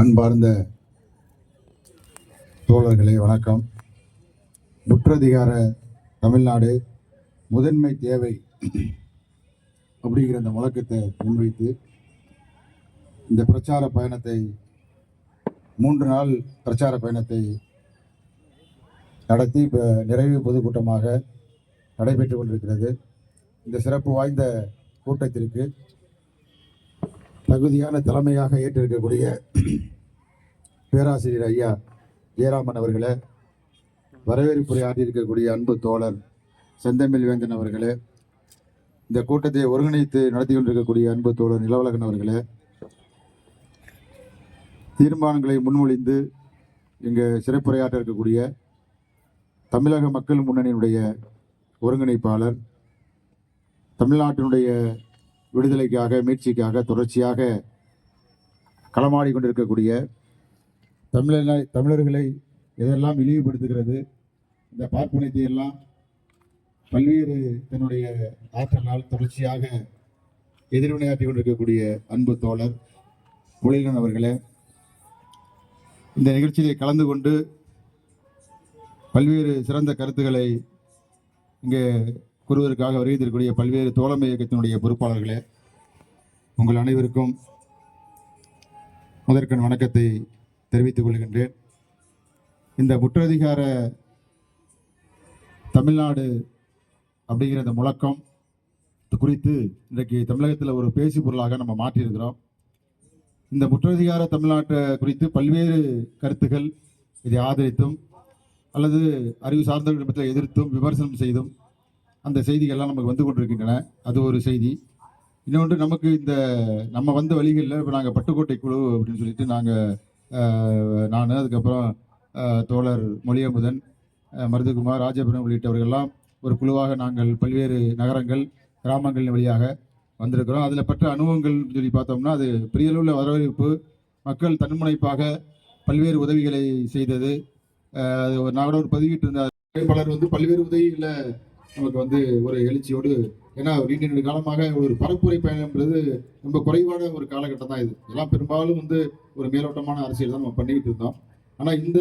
அன்பார்ந்த தோழர்களே வணக்கம். முற்றதிகார தமிழ்நாடு முதன்மை தேவை அப்படிங்கிற அந்த முழக்கத்தை முன்வைத்து இந்த பிரச்சார பயணத்தை மூன்று நாள் பிரச்சார பயணத்தை நடத்தி இப்போ நிறைவு பொதுக்கூட்டமாக நடைபெற்று கொண்டிருக்கிறது. இந்த சிறப்பு வாய்ந்த கூட்டத்திற்கு தகுதியான தலைமையாக ஏற்றிருக்கக்கூடிய பேராசிரியர் ஐயா ஜெயராமன் அவர்களே வரவேற்புரை ஆற்றியிருக்கக்கூடிய அன்பு தோழர் செந்தமிழ் வேந்தன் அவர்களே இந்த கூட்டத்தை ஒருங்கிணைத்து நடத்தி கொண்டிருக்கக்கூடிய அன்பு தோழர் நிலவலகன் அவர்களே தீர்மானங்களை முன்மொழிந்து இங்கே சிறப்புரையாற்ற இருக்கக்கூடிய தமிழக மக்கள் முன்னணியினுடைய ஒருங்கிணைப்பாளர் தமிழ்நாட்டினுடைய விடுதலைக்காக மீட்சிக்காக தொடர்ச்சியாக களமாடி கொண்டிருக்கக்கூடிய தமிழனை தமிழர்களை எதெல்லாம் இழிவுபடுத்துகிறது இந்த பார்ப்பனத்தை எல்லாம் பல்வேறு தன்னுடைய ஆற்றலால் தொடர்ச்சியாக எதிர்வினையாற்றி கொண்டிருக்கக்கூடிய அன்பு தோழர் புலிகன் அவர்களே இந்த நிகழ்ச்சியிலே கலந்து கொண்டு பல்வேறு சிறந்த கருத்துக்களை இங்கே கூறுவதற்காக வருகிறக்கூடிய பல்வேறு தோழமை இயக்கத்தினுடைய பொறுப்பாளர்களே உங்கள் அனைவருக்கும் முதற்கண் வணக்கத்தை தெரிவித்துக் கொள்கின்றேன். இந்த முற்றதிகார தமிழ்நாடு அப்படிங்கிற இந்த முழக்கம் குறித்து இன்றைக்கு தமிழகத்தில் ஒரு பேசு பொருளாக நம்ம மாற்றியிருக்கிறோம். இந்த முற்றதிகார தமிழ்நாட்டை குறித்து பல்வேறு கருத்துக்கள் இதை ஆதரித்தும் அல்லது அறிவு சார்ந்தவர்களிடத்தில் எதிர்த்தும் விமர்சனம் செய்தும் அந்த செய்திகள்லாம் நமக்கு வந்து கொண்டிருக்கின்றன. அது ஒரு செய்தி. இன்னொன்று நமக்கு இந்த நம்ம வந்த வழிகளில் இப்போ நாங்கள் பட்டுக்கோட்டை குழு அப்படின்னு சொல்லிட்டு நாங்கள் நான் அதுக்கப்புறம் தோழர் மொழியமுதன் மருதுகுமார் ராஜபுரம் உள்ளிட்டவர்கள்லாம் ஒரு குழுவாக நாங்கள் பல்வேறு நகரங்கள் கிராமங்களின் வழியாக வந்திருக்கிறோம். அதில் பற்ற அனுபவங்கள் சொல்லி பார்த்தோம்னா அது பெரியளவில் வரவேற்பு மக்கள் தன்முனைப்பாக பல்வேறு உதவிகளை செய்தது. அது ஒரு நாங்களோட ஒரு பதிவிட்டு இருந்தார் பலர் வந்து பல்வேறு உதவிகளை நமக்கு வந்து ஒரு எழுச்சியோடு ஏன்னா ஒரு நீண்ட காலமாக ஒரு பரப்புரை பயணம்ன்றது ரொம்ப குறைவான ஒரு காலகட்டம் தான் இது. எல்லாம் பெரும்பாலும் வந்து ஒரு மேலோட்டமான அரசியல் தான் நம்ம பண்ணிக்கிட்டு இருந்தோம். ஆனால் இந்த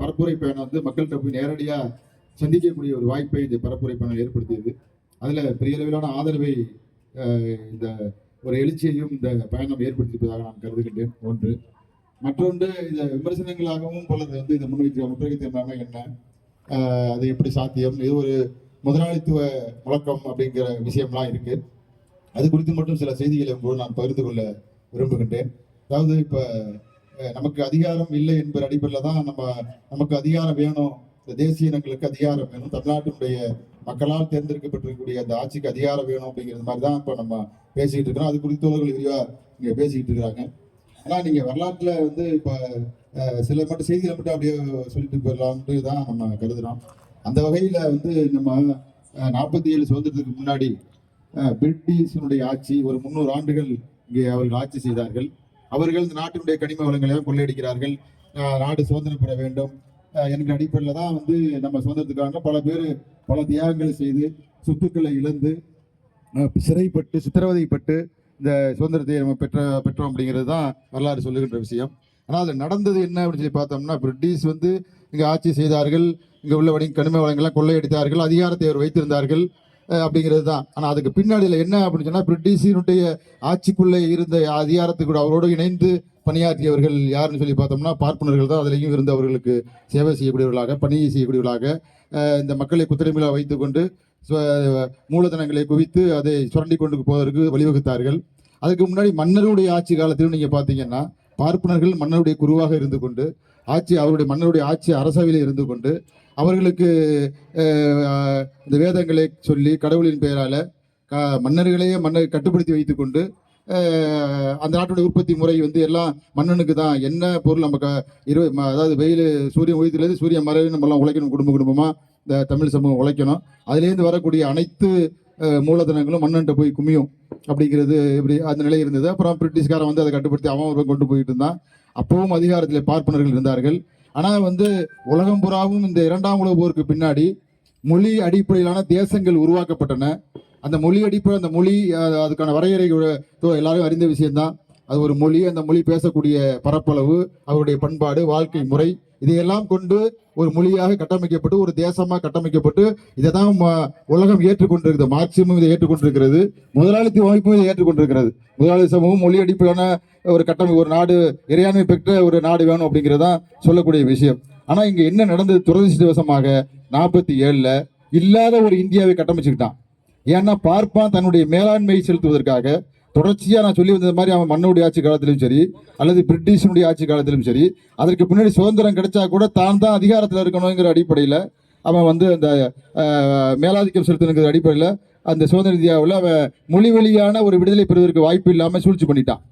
பரப்புரை பயணம் வந்து மக்கள்கிட்ட போய் நேரடியாக சந்திக்கக்கூடிய ஒரு வாய்ப்பை இந்த பரப்புரை பயணம் ஏற்படுத்தியது. அதில் பெரிய அளவிலான ஆதரவை இந்த ஒரு எழுச்சியையும் இந்த பயணம் ஏற்படுத்தியிருப்பதாக நான் கருதுகின்றேன். ஒன்று. மற்றொன்று இந்த விமர்சனங்களாகவும் போல வந்து இந்த முன்வைக்கிற முற்றுகை மேலாண்மை என்ன? அது எப்படி சாத்தியம்? இது ஒரு முதலாளித்துவ முழக்கம் அப்படிங்கிற விஷயம்லாம் இருக்கு. அது குறித்து மட்டும் சில செய்திகளை உங்களோடு நான் பகிர்ந்து கொள்ள விரும்புகின்றேன். அதாவது இப்ப நமக்கு அதிகாரம் இல்லை என்பது அடிப்படையில் தான் நம்ம நமக்கு அதிகாரம் வேணும். இந்த தேசிய இனங்களுக்கு அதிகாரம் வேணும். தமிழ்நாட்டினுடைய மக்களால் தேர்ந்தெடுக்கப்பட்டிருக்கக்கூடிய அந்த ஆட்சிக்கு அதிகாரம் வேணும் அப்படிங்கிறது மாதிரி தான் இப்போ நம்ம பேசிக்கிட்டு இருக்கிறோம். அது குறித்து அவர்கள் இங்கே பேசிக்கிட்டு இருக்கிறாங்க. ஆனால் நீங்கள் வரலாற்றில் வந்து இப்போ சில மட்டும் செய்திகளை மட்டும் அப்படியே சொல்லிட்டு போயிடலாம்ட்டு தான் நம்ம கருதுகிறோம் அந்த வகையில் வந்து நம்ம நாற்பத்தி ஏழு சுதந்திரத்துக்கு முன்னாடி பிரிட்டிஷனுடைய பிரிட்டிஷினுடைய ஆட்சி ஒரு முந்நூறு ஆண்டுகள் இங்கே அவர்கள் ஆட்சி செய்தார்கள். அவர்கள் இந்த நாட்டினுடைய கனிம வளங்களை கொள்ளையடிக்கிறார்கள். நாடு சுதந்திரம் பெற வேண்டும். என்கிற அடிப்படையில் தான் வந்து நம்ம சுதந்திரத்துக்காக பல பேர் பல தியாகங்களை செய்து சொத்துக்களை இழந்து சிறைப்பட்டு சித்திரவதைப்பட்டு இந்த சுதந்திரத்தை நம்ம பெற்ற பெற்றோம் அப்படிங்கிறது தான் வரலாறு சொல்லுகின்ற விஷயம். ஆனால் அதில் நடந்தது என்ன அப்படின்னு சொல்லி பார்த்தோம்னா பிரிட்டிஷ் வந்து இங்கே ஆட்சி செய்தார்கள். இங்கே உள்ள வணி கனிம வளங்கள்லாம் கொள்ளையடித்தார்கள் அதிகாரத்தை அவர் வைத்திருந்தார்கள் அப்படிங்கிறது தான் ஆனால் அதுக்கு பின்னாடியில் என்ன அப்படின்னு சொன்னால் பிரிட்டிஷினுடைய ஆட்சிக்குள்ளே இருந்த அதிகாரத்துக்கு அவரோடு இணைந்து பணியாற்றியவர்கள் யாருன்னு சொல்லி பார்த்தோம்னா பார்ப்பனர்கள் தான் அதிலையும் இருந்து அவர்களுக்கு சேவை செய்யக்கூடியவர்களாக பணியை செய்யக்கூடியவர்களாக இந்த மக்களை குத்தரைமையில வைத்துக்கொண்டு சு- மூலதனங்களை குவித்து அதை சுரண்டி கொண்டு போவதற்கு வழிவகுத்தார்கள். அதுக்கு முன்னாடி மன்னருடைய ஆட்சி காலத்திலும் நீங்கள் பார்த்தீங்கன்னா பார்ப்பனர்கள் மன்னருடைய குருவாக இருந்து கொண்டு ஆட்சி அவருடைய மன்னருடைய ஆட்சி அரசவையில் இருந்து கொண்டு அவர்களுக்கு இந்த வேதங்களை சொல்லி கடவுளின் பெயரால் க- மன்னர்களையே மன்னர் கட்டுப்படுத்தி வைத்துக்கொண்டு அந்த நாட்டுடைய உற்பத்தி முறை வந்து எல்லாம் மன்னனுக்கு தான். என்ன பொருள் நம்ம க- இரு அதாவது வெயில் சூரியன் உயிர்த்துலேருந்து சூரியன் மறைவு நம்மலாம் உழைக்கணும் குடும்ப குடும்பமாக இந்த தமிழ் சமூகம் உழைக்கணும். அதுலேருந்து வரக்கூடிய அனைத்து மூலதனங்களும் மன்னன்ட்ட போய் குமியும் அப்படிங்கிறது இப்படி அந்த நிலை இருந்தது. அப்புறம் பிரிட்டிஷ்காரன் வந்து அதை கட்டுப்படுத்தி அவன் கொண்டு போயிட்டு இருந்தான். அப்பவும் அதிகாரத்தில் பார்ப்பனர்கள் இருந்தார்கள். ஆனால் வந்து உலகம் புறாவும் இந்த இரண்டாம் உலக போருக்கு பின்னாடி மொழி அடிப்படையிலான தேசங்கள் உருவாக்கப்பட்டன. அந்த மொழி அடிப்படை அந்த மொழி அதுக்கான வரையறை தோ- எல்லாரும் அறிந்த விஷயம்தான். அது ஒரு மொழி அந்த மொழி பேசக்கூடிய பரப்பளவு அவருடைய பண்பாடு வாழ்க்கை முறை இதையெல்லாம் கொண்டு ஒரு மொழியாக கட்டமைக்கப்பட்டு ஒரு தேசமாக கட்டமைக்கப்பட்டு இதை தான் உலகம் ஏற்றுக்கொண்டிருக்கிறது மார்க்சியமும் இதை ஏற்றுக்கொண்டிருக்கிறது. முதலாளித்துவ அமைப்பும் இதை ஏற்றுக்கொண்டிருக்கிறது. முதலாளி சமூகம் மொழி அடிப்படையான ஒரு கட்டமை ஒரு நாடு இறையாண்மை பெற்ற ஒரு நாடு வேணும் அப்படிங்கிறதான் சொல்லக்கூடிய விஷயம். ஆனால் இங்கே என்ன நடந்தது துரதிருஷ்டவசமாக நாற்பத்தி ஏழில் இல்லாத ஒரு இந்தியாவை கட்டமைச்சுக்கிட்டான். ஏன்னா பார்ப்பான் தன்னுடைய மேலாண்மையை செலுத்துவதற்காக தொடர்ச்சியாக நான் சொல்லி வந்தது மாதிரி அவன் மன்னுடைய ஆட்சி காலத்திலும் சரி அல்லது பிரிட்டிஷனுடைய ஆட்சி காலத்திலும் சரி அதற்கு பின்னாடி சுதந்திரம் கிடைச்சா கூட தான் தான் அதிகாரத்தில் இருக்கணுங்கிற அடிப்படையில் அவன் வந்து அந்த மேலாதிக்கம் செலுத்தணுங்கிற அடிப்படையில் அந்த சுதந்திர இந்தியாவில் அவன் மொழி வழியான ஒரு விடுதலை பெறுவதற்கு வாய்ப்பு இல்லாமல் சூழ்ச்சி பண்ணிட்டான்.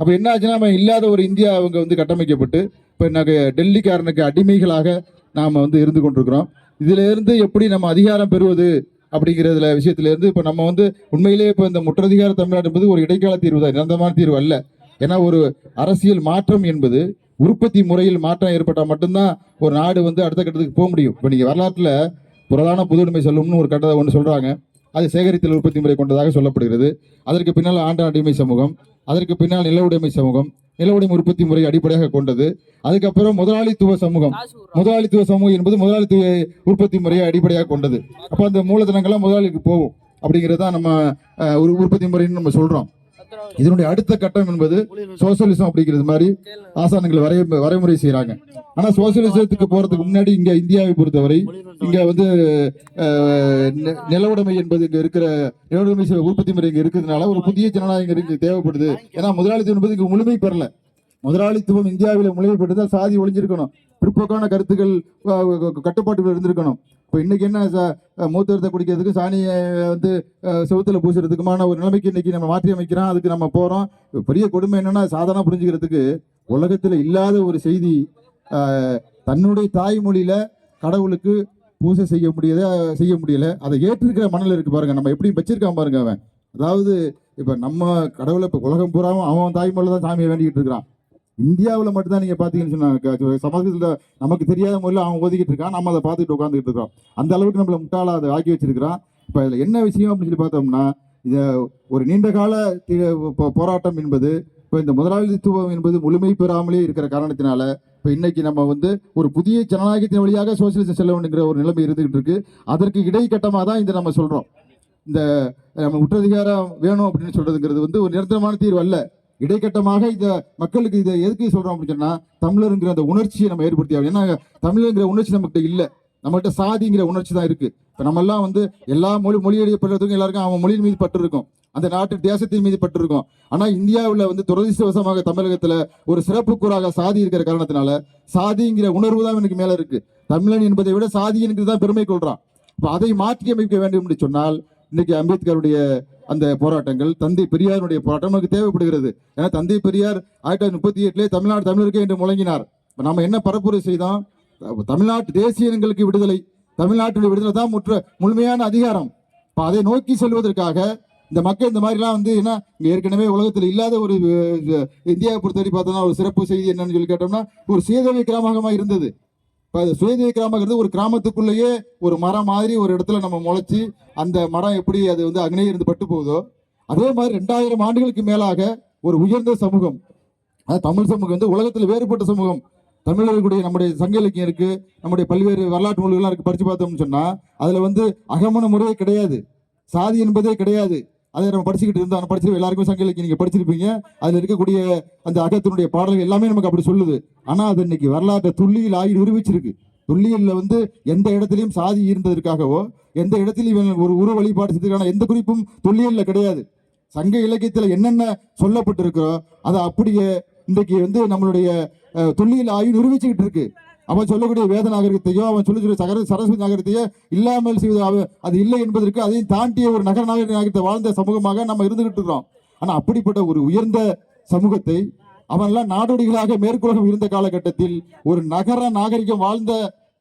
அப்போ என்ன ஆச்சுன்னா அவன் இல்லாத ஒரு இந்தியா அவங்க வந்து கட்டமைக்கப்பட்டு இப்போ நாங்கள் டெல்லிக்காரனுக்கு அடிமைகளாக நாம் வந்து இருந்து கொண்டிருக்கிறோம். இதிலிருந்து எப்படி நம்ம அதிகாரம் பெறுவது அப்படிங்கிறதுல விஷயத்துல இருந்து இப்போ நம்ம வந்து உண்மையிலேயே இப்போ இந்த முற்றதிகார தமிழ்நாடு என்பது ஒரு இடைக்கால தீர்வு தான் நிரந்தரமான தீர்வு அல்ல. ஏன்னா ஒரு அரசியல் மாற்றம் என்பது உற்பத்தி முறையில் மாற்றம் ஏற்பட்டால் மட்டும்தான் ஒரு நாடு வந்து அடுத்த கட்டத்துக்கு போக முடியும். இப்போ நீங்கள் வரலாற்றில் புரதான புதுடுமை சொல்லும்னு ஒரு கட்டத்தை ஒன்று சொல்கிறாங்க அது சேகரித்தல் உற்பத்தி முறை கொண்டதாக சொல்லப்படுகிறது. அதற்கு பின்னால் ஆண்டாண்டுமை சமூகம் அதற்கு பின்னால் நில உடைமை சமூகம் நில உடைமை உற்பத்தி முறை அடிப்படையாக கொண்டது. அதுக்கப்புறம் முதலாளித்துவ சமூகம். முதலாளித்துவ சமூகம் என்பது முதலாளித்துவ உற்பத்தி முறையை அடிப்படையாக கொண்டது. அப்போ அந்த மூலதனங்கள்லாம் முதலாளிக்கு போகும். அப்படிங்கிறது தான் நம்ம ஒரு உற்பத்தி முறைன்னு நம்ம சொல்றோம். இதனுடைய அடுத்த கட்டம் என்பது சோசியலிசம் அப்படிங்கிறது மாதிரி ஆசானங்கள் வரைய வரைமுறை செய்றாங்க. ஆனா சோசியலிசத்துக்கு போறதுக்கு முன்னாடி இங்க இந்தியாவை பொறுத்தவரை இங்க வந்து நிலவுடைமை என்பது இங்கே இருக்கிற நிலவுடைமை உற்பத்தி முறை இங்கே இருக்கிறதுனால ஒரு புதிய ஜனநாயகம் இங்கே தேவைப்படுது. ஏன்னா முதலாளித்துவம் என்பது இங்கே முழுமை பெறல. முதலாளித்துவம் இந்தியாவில் முழுமை பெற்றதால் சாதி ஒழிஞ்சிருக்கணும். பிற்போக்கான கருத்துக்கள் கட்டுப்பாட்டுகள் இருந்திருக்கணும். இப்போ இன்னைக்கு என்ன ச- மூத்தரத்தை குடிக்கிறதுக்கு சாணியை வந்து செவத்தில் பூசுறதுக்குமான ஒரு நிலைமைக்கு இன்னைக்கு நம்ம மாற்றி அமைக்கிறோம். அதுக்கு நம்ம போகிறோம் பெரிய கொடுமை என்னென்னா சாதாரண புரிஞ்சுக்கிறதுக்கு உலகத்தில் இல்லாத ஒரு செய்தி தன்னுடைய தாய்மொழியில் கடவுளுக்கு பூசை செய்ய முடியத செய்ய முடியல. அதை ஏற்றிருக்கிற மணல் இருக்குது பாருங்க. நம்ம எப்படி வச்சிருக்கான் பாருங்க அவன். அதாவது இப்போ நம்ம கடவுளை இப்போ உலகம் பூராவும் அவன் தாய்மொழியில் தான் சாமியை வேண்டிக்கிட்டு இருக்கிறான். இந்தியாவில் மட்டும்தான் நீங்கள் பார்த்தீங்கன்னு சொன்னாங்க சமூகத்தில் நமக்கு தெரியாத முறையில் அவன் ஒதுக்கிட்டு இருக்கான் நம்ம அதை பார்த்துட்டு உட்காந்துக்கிட்டு இருக்கோம் அந்த அளவுக்கு நம்மளை முட்டாளா அதை ஆக்கி வச்சிருக்கிறான். இப்போ இதில் என்ன விஷயம் அப்படின்னு சொல்லி பார்த்தோம்னா இதை ஒரு நீண்ட கால போராட்டம் என்பது இப்போ இந்த முதலாளித்துவம் என்பது முழுமை பெறாமலே இருக்கிற காரணத்தினால இப்போ இன்னைக்கு நம்ம வந்து ஒரு புதிய ஜனநாயகத்தின் வழியாக சோசியலிசம் செல்ல வேண்டுங்கிற ஒரு நிலைமை இருந்துகிட்டு இருக்கு. அதற்கு இடைக்கட்டமாக தான் இதை நம்ம சொல்கிறோம் இந்த நம்ம உற்றதிகாரம் வேணும் அப்படின்னு சொல்கிறதுங்கிறது வந்து ஒரு நிரந்தரமான தீர்வு அல்ல. இடைக்கட்டமாக இந்த மக்களுக்கு இதை எதுக்கு சொல்றோம் அப்படின்னு சொன்னா தமிழருங்கிற அந்த உணர்ச்சியை நம்ம ஏற்படுத்தி ஆகணும். ஏன்னா தமிழருங்கிற உணர்ச்சி நம்மகிட்ட இல்லை. நம்மகிட்ட சாதிங்கிற உணர்ச்சி தான் இருக்கு. இப்போ நம்ம எல்லாம் வந்து எல்லா மொழி மொழியடைய படுறதுக்கும் எல்லாருக்கும் அவன் மொழியின் மீது பற்று இருக்கும் அந்த நாட்டு தேசத்தின் மீது பற்று இருக்கும் ஆனா இந்தியாவில் வந்து துரதிருஷ்டவசமாக தமிழகத்துல ஒரு சிறப்பு கூறாக சாதி இருக்கிற காரணத்தினால சாதிங்கிற உணர்வு தான் எனக்கு மேல இருக்கு. தமிழன் என்பதை விட சாதி என்கிறது தான் பெருமை கொள்றான். இப்போ அதை மாற்றி அமைக்க வேண்டும் என்று சொன்னால் இன்னைக்கு அம்பேத்கருடைய அந்த போராட்டங்கள் தந்தை பெரியாருடைய போராட்டம் நமக்கு தேவைப்படுகிறது. ஏன்னா தந்தை பெரியார் ஆயிரத்தி தொள்ளாயிரத்தி முப்பத்தி எட்டுல தமிழ்நாடு தமிழருக்கு என்று முழங்கினார். இப்போ நம்ம என்ன பரப்புரை செய்தோம் தமிழ்நாட்டு தேசிய இனங்களுக்கு விடுதலை தமிழ்நாட்டுடைய விடுதலை தான் முற்ற முழுமையான அதிகாரம். இப்போ அதை நோக்கி செல்வதற்காக இந்த மக்கள் இந்த மாதிரிலாம் வந்து என்ன ஏற்கனவே உலகத்தில் இல்லாத ஒரு இந்தியாவை பொறுத்தவரை பார்த்தோம்னா ஒரு சிறப்பு செய்தி என்னன்னு சொல்லி கேட்டோம்னா ஒரு சுயதேவை கிராமமாக இருந்தது. இப்போ அது சுயதேவி கிராமங்கிறது ஒரு கிராமத்துக்குள்ளேயே ஒரு மரம் மாதிரி ஒரு இடத்துல நம்ம முளைச்சி அந்த மரம் எப்படி அது வந்து அக்னே இருந்து பட்டு போகுதோ அதே மாதிரி ரெண்டாயிரம் ஆண்டுகளுக்கு மேலாக ஒரு உயர்ந்த சமூகம் அது தமிழ் சமூகம் வந்து உலகத்தில் வேறுபட்ட சமூகம். தமிழர்களுடைய நம்முடைய சங்க இலக்கியம் இருக்கு நம்முடைய பல்வேறு வரலாற்று நூல்கள்லாம் இருக்கு படிச்சு பார்த்தோம்னு சொன்னா அதுல வந்து அகமன முறையே கிடையாது. சாதி என்பதே கிடையாது. அதை நம்ம படிச்சுக்கிட்டு இருந்தோம் படிச்சு எல்லாருக்கும் சங்க இலக்கியம் நீங்க படிச்சிருப்பீங்க. அதுல இருக்கக்கூடிய அந்த அகத்தினுடைய பாடல்கள் எல்லாமே நமக்கு அப்படி சொல்லுது. ஆனா அது இன்னைக்கு வரலாற்றை துல்லியில் ஆகி நிரூபிச்சிருக்கு. துல்லியல்ல வந்து எந்த இடத்துலையும் சாதி இருந்ததற்காகவோ எந்த இடத்துலையும் இவன் ஒரு உரு வழிபாடு செய்ததுக்கான எந்த குறிப்பும் துல்லியல்ல கிடையாது. சங்க இலக்கியத்துல என்னென்ன சொல்லப்பட்டிருக்கிறோ அதை அப்படியே இன்றைக்கு வந்து நம்மளுடைய அஹ், தொல்லியல் ஆய்வு நிரூபிச்சுக்கிட்டு இருக்கு. அவன் சொல்லக்கூடிய வேத நாகரிகத்தையோ அவன் சொல்லக்கூடிய சகர சரஸ்வதி நாகரிகத்தையோ இல்லாமல் செய்வது அவ- அது இல்லை என்பதற்கு அதையும் தாண்டிய ஒரு நகர நாகரிக நாகரிகத்தை வாழ்ந்த சமூகமாக நம்ம இருந்துகிட்டு இருக்கிறோம். ஆனால் அப்படிப்பட்ட ஒரு உயர்ந்த சமூகத்தை அவன்லாம் நாடோடிகளாக மேற்குலகம் இருந்த காலகட்டத்தில் ஒரு நகர நாகரிகம் வாழ்ந்த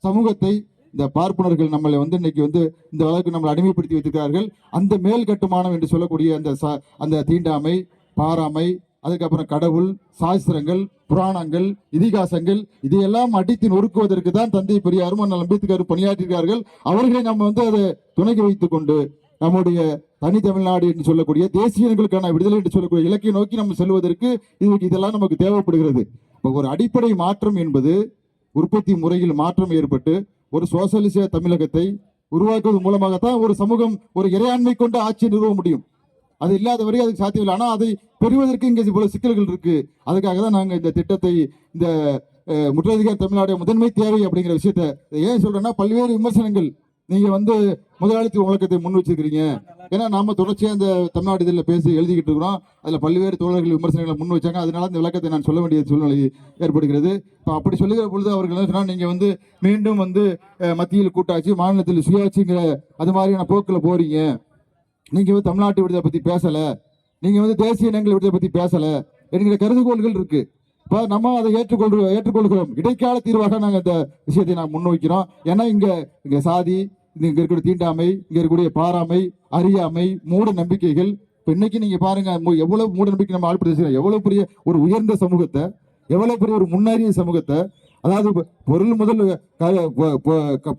சமூகத்தை இந்த பார்ப்பனர்கள் நம்மளை வந்து இன்னைக்கு வந்து இந்த அளவுக்கு நம்மளை அடிமைப்படுத்தி வைத்திருக்கிறார்கள். அந்த மேல் கட்டுமானம் என்று சொல்லக்கூடிய அந்த ச- அந்த தீண்டாமை பாராமை அதுக்கப்புறம் கடவுள் சாஸ்திரங்கள் புராணங்கள் இதிகாசங்கள் இதையெல்லாம் அடித்து நொறுக்குவதற்கு தான் தந்தை பெரியாரும் அண்ணல் அம்பேத்கர் பணியாற்றிருக்கார்கள் அவர்களை நம்ம வந்து அதை துணைக்கு வைத்துக் கொண்டு நம்முடைய தனி தமிழ்நாடு என்று சொல்லக்கூடிய தேசியங்களுக்கான விடுதலை என்று சொல்லக்கூடிய இலக்கை நோக்கி நம்ம செல்வதற்கு இது இதெல்லாம் நமக்கு தேவைப்படுகிறது. இப்போ ஒரு அடிப்படை மாற்றம் என்பது உற்பத்தி முறையில் மாற்றம் ஏற்பட்டு ஒரு சோசலிச தமிழகத்தை உருவாக்குவது மூலமாகத்தான் ஒரு சமூகம் ஒரு இறையாண்மை கொண்டு ஆட்சி நிறுவ முடியும். அது இல்லாத வரையும் அதுக்கு சாத்தியமில்லை. ஆனால் அதை பெறுவதற்கு இங்கே இவ்வளோ சிக்கல்கள் இருக்கு. அதுக்காக தான் நாங்கள் இந்த திட்டத்தை இந்த அஹ், முற்றதிகார தமிழ்நாடு முதன்மை தேவை அப்படிங்கிற விஷயத்த ஏன் சொல்றேன்னா பல்வேறு விமர்சனங்கள் நீங்க வந்து முதலாளித்துவ முழக்கத்தை முன் வச்சிருக்கிறீங்க. ஏன்னா நாம தொடர்ச்சியாக இந்த தமிழ்நாடு இதில் பேசி எழுதிக்கிட்டு இருக்கிறோம். அதில் பல்வேறு தோழர்கள் விமர்சனங்களை முன் வச்சாங்க. அதனால இந்த விளக்கத்தை நான் சொல்ல வேண்டிய சூழ்நிலை ஏற்படுகிறது. இப்போ அப்படி சொல்லுகிற பொழுது அவர்கள் என்ன சொன்னால் நீங்கள் வந்து மீண்டும் வந்து மத்தியில் கூட்டாட்சி மாநிலத்தில் சுயாட்சிங்கிற அது மாதிரியான போக்கில் போறீங்க. நீங்க வந்து தமிழ்நாட்டு விடுதலை பத்தி பேசல. நீங்க வந்து தேசிய இனங்கள் விடுதலை பத்தி பேசல. என்கிற கருதுகோள்கள் இருக்கு. இப்போ நம்ம அதை ஏற்றுக்கொள் ஏற்றுக்கொள்கிறோம். இடைக்கால தீர்வாக நாங்கள் இந்த விஷயத்தை நான் முன்வைக்கிறோம். ஏன்னா இங்க இங்க சாதி இங்க இருக்கக்கூடிய தீண்டாமை இங்க இருக்கக்கூடிய பாராமை அறியாமை மூட நம்பிக்கைகள் இப்போ இன்னைக்கு நீங்க பாருங்க எவ்வளோ எவ்வளவு மூட நம்பிக்கை நம்ம ஆழ்படுத்த எவ்வளவு பெரிய ஒரு உயர்ந்த சமூகத்தை எவ்வளவு பெரிய ஒரு முன்னேறிய சமூகத்தை அதாவது பொருள் முதல்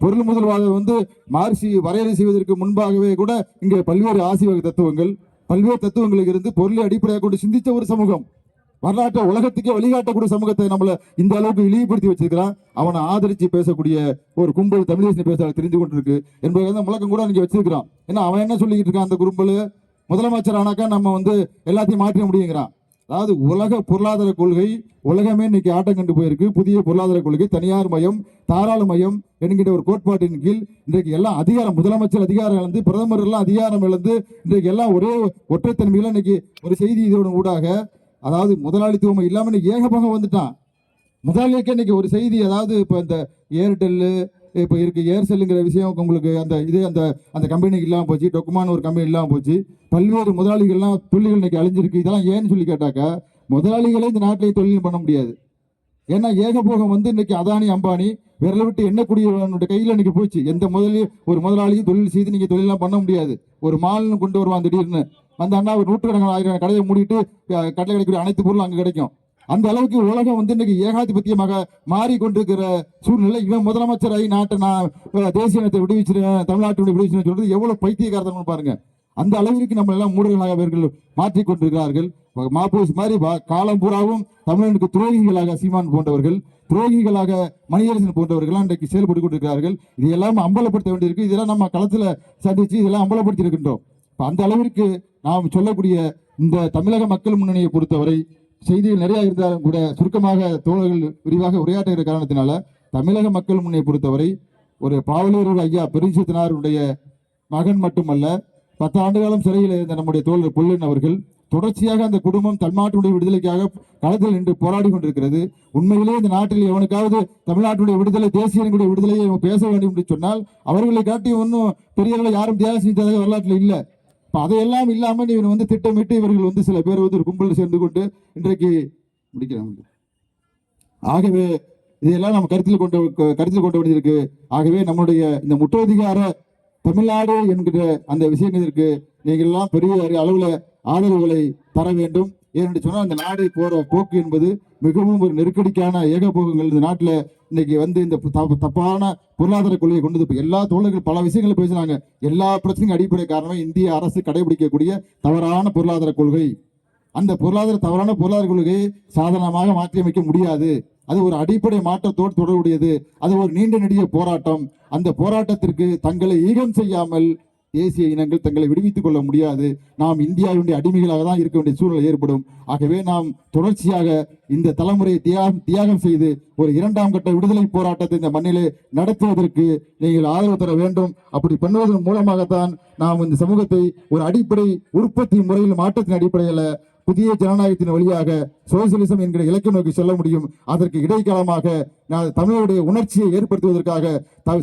பொருள் முதல்வாதம் வந்து மார்சி வரையறை செய்வதற்கு முன்பாகவே கூட இங்கே பல்வேறு ஆசீர்வாத தத்துவங்கள் பல்வேறு தத்துவங்களுக்கு இருந்து பொருளை அடிப்படையாக கொண்டு சிந்தித்த ஒரு சமூகம். வரலாற்றை உலகத்துக்கே வழிகாட்டக்கூடிய சமூகத்தை நம்மள இந்த அளவுக்கு இழிவுபடுத்தி வச்சிருக்கிறான். அவனை ஆதரிச்சு பேசக்கூடிய ஒரு கும்பல் தமிழேசனை பேச தெரிஞ்சு தெரிந்து கொண்டிருக்கு என்பதை வந்து முழக்கம் கூட நீங்க வச்சிருக்கிறான். ஏன்னா அவன் என்ன சொல்லிக்கிட்டு இருக்கான் அந்த கும்பல் முதலமைச்சர் ஆனாக்கா நம்ம வந்து எல்லாத்தையும் மாற்ற முடியுங்கிறான். அதாவது உலக பொருளாதார கொள்கை உலகமே இன்னைக்கு ஆட்டம் கண்டு போயிருக்கு. புதிய பொருளாதார கொள்கை தனியார் மயம் தாராள மயம் என்கின்ற ஒரு கோட்பாட்டின் கீழ் இன்றைக்கு எல்லாம் அதிகாரம் முதலமைச்சர் அதிகாரம் இழந்து பிரதமர் எல்லாம் அதிகாரம் இழந்து இன்றைக்கு எல்லாம் ஒரே ஒற்றைத்தன்மையில் இன்னைக்கு ஒரு செய்தி இதோட ஊடாக அதாவது முதலாளித்துவம் இல்லாமல் இன்னைக்கு வந்துட்டான். முதலாளிக்கு இன்னைக்கு ஒரு செய்தி அதாவது இப்போ இந்த ஏர்டெல்லு இப்போ இருக்குது ஏர்செல்லுங்கிற விஷயம் உங்களுக்கு அந்த இது அந்த அந்த கம்பெனிக்கு இல்லாமல் போச்சு டொக்குமான்னு ஒரு கம்பெனி இல்லாமல் போச்சு பல்வேறு முதலாளிகள்லாம் தொழில்கள் இன்னைக்கு அழிஞ்சிருக்கு. இதெல்லாம் ஏன்னு சொல்லி கேட்டாக்கா முதலாளிகளே இந்த நாட்டிலே தொழில் பண்ண முடியாது. ஏன்னா ஏகபோகம் வந்து இன்னைக்கு அதானி அம்பானி விரல விட்டு எண்ணக்கூடியவனுடைய கையில் இன்னைக்கு போச்சு. எந்த முதலி ஒரு முதலாளியும் தொழில் செய்து நீங்கள் தொழிலாம் பண்ண முடியாது. ஒரு மால்னு கொண்டு வருவான் திடீர்னு. அந்த அண்ணா ஒரு நூற்றுக்கணக்கான ஆயிரம் கடையை மூடிட்டு கடையில் கிடைக்கிற அனைத்து பொருளும் அங்கே கிடைக்கும். அந்த அளவுக்கு உலகம் வந்து இன்னைக்கு ஏகாதிபத்தியமாக மாறிக்கொண்டிருக்கிற சூழ்நிலை. இவன் முதலமைச்சராகி நாட்டை நான் தேசிய இனத்தை விடுவிச்சிருவேன் தமிழ்நாட்டை விடுவிச்சிருவேன் சொல்றது எவ்வளவு பைத்தியகாரத்தனம் பாருங்க. அந்த அளவிற்கு நம்ம எல்லாம் மூடர்களாக அவர்கள் மாற்றிக்கொண்டிருக்கிறார்கள். மாப்போஸ் மாதிரி காலம் பூராவும் தமிழனுக்கு துரோகிகளாக சீமான் போன்றவர்கள் துரோகிகளாக மணியரசன் போன்றவர்கள் இன்றைக்கு செயல்பட்டு கொண்டிருக்கிறார்கள். இதையெல்லாம் அம்பலப்படுத்த வேண்டியிருக்கு. இதெல்லாம் நம்ம களத்துல சந்திச்சு இதெல்லாம் அம்பலப்படுத்தி இருக்கின்றோம் அந்த அளவிற்கு நாம் சொல்லக்கூடிய இந்த தமிழக மக்கள் முன்னணியை பொறுத்தவரை செய்திகள் நிறைய இருந்தாலும் கூட சுருக்கமாக தோழர்கள் விரிவாக உரையாற்றுகிற காரணத்தினால தமிழக மக்கள் முன்னை பொறுத்தவரை ஒரு பாவலூர் ஐயா பெருஞ்சித்தனாருடைய மகன் மட்டுமல்ல பத்து ஆண்டு காலம் சிறையில் இருந்த நம்முடைய தோழர் பொல்லன் அவர்கள் தொடர்ச்சியாக அந்த குடும்பம் தமிழ்நாட்டுடைய விடுதலைக்காக களத்தில் நின்று போராடி கொண்டிருக்கிறது. உண்மையிலே இந்த நாட்டில் எவனுக்காவது தமிழ்நாட்டுடைய விடுதலை தேசியனுடைய விடுதலையை பேச வேண்டும் என்று சொன்னால் அவர்களை காட்டி ஒன்றும் பெரியவர்களை யாரும் தியாகம் செஞ்சதாக வரலாற்றில் இல்லை. இப்போ அதையெல்லாம் இல்லாமல் இவன் வந்து திட்டமிட்டு இவர்கள் வந்து சில பேர் வந்து ஒரு கும்பல் சேர்ந்து கொண்டு இன்றைக்கு முடிக்கிறாங்க. ஆகவே இதையெல்லாம் நம்ம கருத்தில் கொண்டு கருத்தில் கொண்டு வேண்டியிருக்கு ஆகவே நம்முடைய இந்த முற்றோதிகார தமிழ்நாடு என்கிற அந்த விஷயத்திற்கு நீங்கள் எல்லாம் பெரிய அளவில் ஆதரவுகளை தர வேண்டும். ஏனென்று சொன்னால் அந்த நாடு போகிற போக்கு என்பது மிகவும் ஒரு நெருக்கடிக்கான ஏகபோகங்கள் இந்த நாட்டில் இன்னைக்கு வந்து இந்த தப்பு- தப்பான பொருளாதார கொள்கையை கொண்டு வந்து எல்லா தோழர்கள் பல விஷயங்களை பேசுகிறாங்க எல்லா பிரச்சனைக்கும் அடிப்படை காரணம் இந்திய அரசு கடைபிடிக்கக்கூடிய தவறான பொருளாதார கொள்கை. அந்த பொருளாதார தவறான பொருளாதார கொள்கையை சாதாரணமாக மாற்றியமைக்க முடியாது. அது ஒரு அடிப்படை மாற்றத்தோடு தொடர்புடையது. அது ஒரு நீண்ட நெடிய போராட்டம். அந்த போராட்டத்திற்கு தங்களை ஈகம் செய்யாமல் தேசிய இனங்கள் தங்களை விடுவித்துக் கொள்ள முடியாது. நாம் இந்தியாவினுடைய அடிமைகளாக தான் இருக்க வேண்டிய சூழ்நிலை ஏற்படும். ஆகவே நாம் தொடர்ச்சியாக இந்த தலைமுறையை தியாகம் தியாகம் செய்து ஒரு இரண்டாம் கட்ட விடுதலை போராட்டத்தை இந்த மண்ணிலே நடத்துவதற்கு நீங்கள் ஆதரவு தர வேண்டும். அப்படி பண்ணுவதன் மூலமாகத்தான் நாம் இந்த சமூகத்தை ஒரு அடிப்படை உற்பத்தி முறையில் மாற்றத்தின் அடிப்படையில் புதிய ஜனநாயகத்தின் வழியாக சோசியலிசம் என்கிற இலக்கை நோக்கி செல்ல முடியும். அதற்கு இடைக்காலமாக நான் தமிழருடைய உணர்ச்சியை ஏற்படுத்துவதற்காக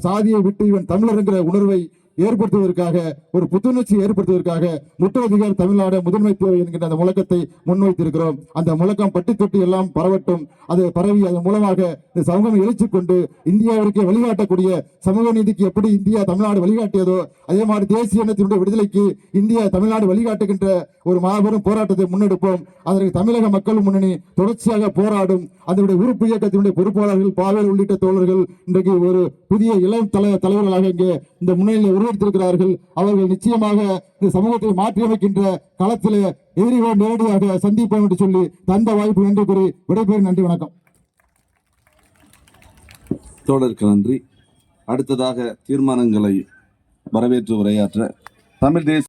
சாதியை விட்டு இவன் தமிழர் என்கிற உணர்வை ஏற்படுத்துவதற்காக ஒரு புத்துணர்ச்சி ஏற்படுத்துவதற்காக முற்றதிகார தமிழ்நாடு முதன்மை தேவை என்கின்ற அந்த முழக்கத்தை முன்வைத்திருக்கிறோம். அந்த முழக்கம் பட்டி தொட்டி எல்லாம் பரவட்டும். அது பரவி அதன் மூலமாக இந்த சமூகம் எழுச்சி கொண்டு இந்தியாவிற்கு வழிகாட்டக்கூடிய சமூக நீதிக்கு எப்படி இந்தியா தமிழ்நாடு வழிகாட்டியதோ அதே மாதிரி தேசிய இனத்தினுடைய விடுதலைக்கு இந்தியா தமிழ்நாடு வழிகாட்டுகின்ற ஒரு மாபெரும் போராட்டத்தை முன்னெடுப்போம். அதற்கு தமிழக மக்கள் முன்னணி தொடர்ச்சியாக போராடும். அதனுடைய உறுப்பு இயக்கத்தினுடைய பொறுப்பாளர்கள் பாவேல் உள்ளிட்ட தோழர்கள் இன்றைக்கு ஒரு புதிய இளம் தலை தலைவர்களாக இங்கே இந்த முன்னணியில் முன்னெடுத்திருக்கிறார்கள். அவர்கள் நிச்சயமாக இந்த சமூகத்தை மாற்றியமைக்கின்ற களத்தில் எதிரிகளை நேரடியாக சந்திப்போம் என்று சொல்லி தந்த வாய்ப்பு நன்றி கூறி விடைபெறும் நன்றி வணக்கம். தோழருக்கு நன்றி. அடுத்ததாக தீர்மானங்களை வரவேற்று உரையாற்ற தமிழ் தேசிய